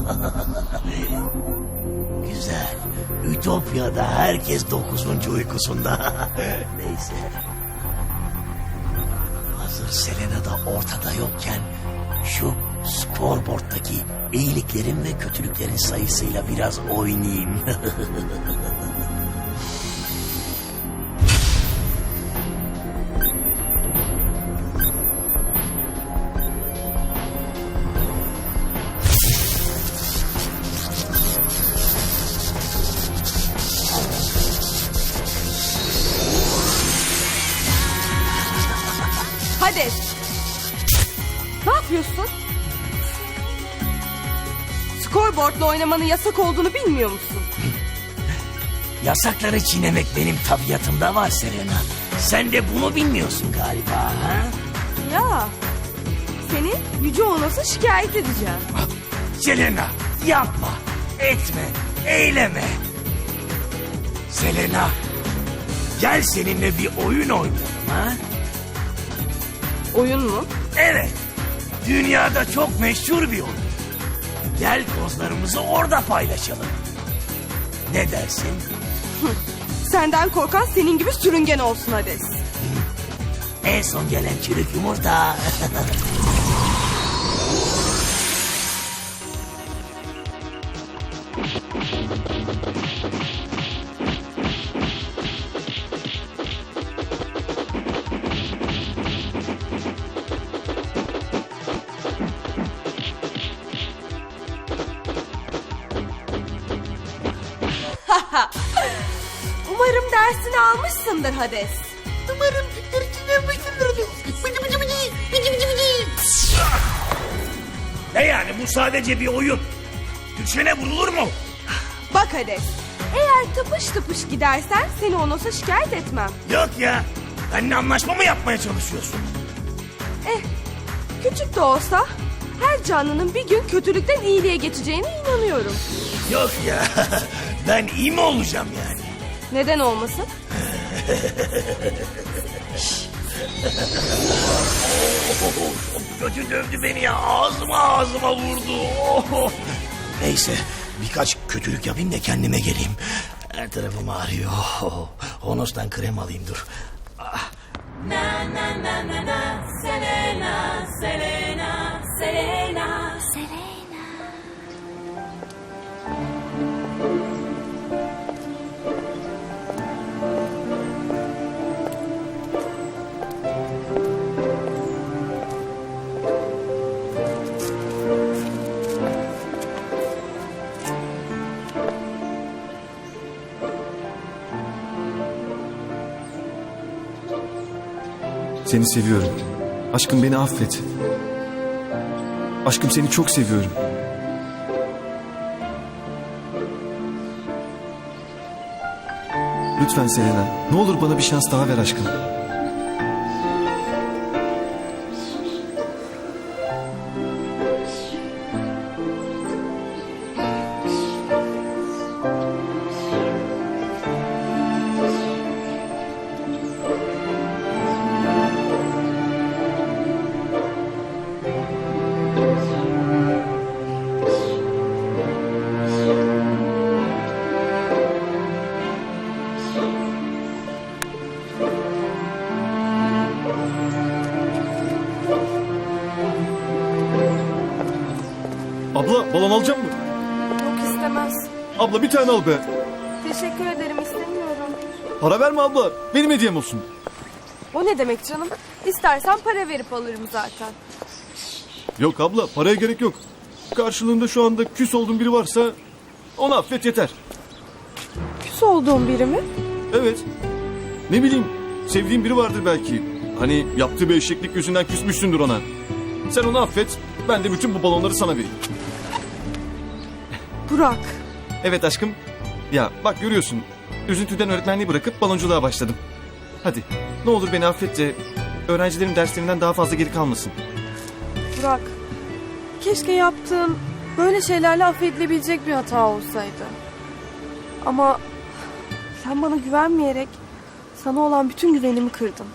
Güzel. Ütopya'da herkes dokuzuncu uykusunda. Neyse. Hazır Selena da ortada yokken şu scoreboard'daki iyiliklerin ve kötülüklerin sayısıyla biraz oynayayım. Hades. Ne yapıyorsun? Scoreboardla oynamanın yasak olduğunu bilmiyor musun? Yasakları çiğnemek benim tabiatımda var Selena. Sen de bunu bilmiyorsun galiba. Ha? Ya. Seni Yüce Onos'a şikayet edeceğim. Selena yapma, etme, eyleme. Selena gel seninle bir oyun oynayalım ha? Oyun mu? Evet, dünyada çok meşhur bir oyun. Gel kozlarımızı orada paylaşalım. Ne dersin? Senden korkan senin gibi sürüngen olsun Hades. En son gelen çürük yumurta. Umarım dersini almışsındır Hades. Umarım dersini yapmışsındır. Bıcı bıcı bıcı. Bıcı bıcı bıcı. ne yani bu sadece bir oyun. Düşene vurulur mu? Bak Hades. Eğer tıpış tıpış gidersen seni Onos'a şikayet etmem. Yok ya. Benimle anlaşma mı yapmaya çalışıyorsun? Eh, küçük de olsa her canlının bir gün kötülükten iyiliğe geçeceğine inanıyorum. Yok ya. Ben iyi mi olacağım yani? Neden olmasın? Kötü dövdü beni ya. Ağzıma ağzıma vurdu. Oh. Neyse birkaç kötülük yapayım da kendime geleyim. Her tarafım ağrıyor. Honos'tan krem alayım dur. Ah. Seni seviyorum. Aşkım beni affet. Aşkım seni çok seviyorum. Lütfen Selena. Ne olur bana bir şans daha ver aşkım. Abla balon alacak mı? Yok istemez. Abla bir tane al be. Teşekkür ederim istemiyorum. Para verme abla. Benim hediyem olsun. O ne demek canım? İstersen para verip alırım zaten. Yok abla paraya gerek yok. Karşılığında şu anda küs olduğun biri varsa onu affet yeter. Küs olduğum biri mi? Evet. Ne bileyim sevdiğin biri vardır belki. Hani yaptığı bir eşeklik yüzünden küsmüşsündür ona. Sen onu affet ben de bütün bu balonları sana vereyim. Burak. Evet aşkım. Ya bak görüyorsun. Üzüntüden öğretmenliği bırakıp balonculuğa başladım. Hadi ne olur beni affet de öğrencilerin derslerinden daha fazla geri kalmasın. Burak. Keşke yaptığın böyle şeylerle affedilebilecek bir hata olsaydı. Ama sen bana güvenmeyerek sana olan bütün güvenimi kırdın.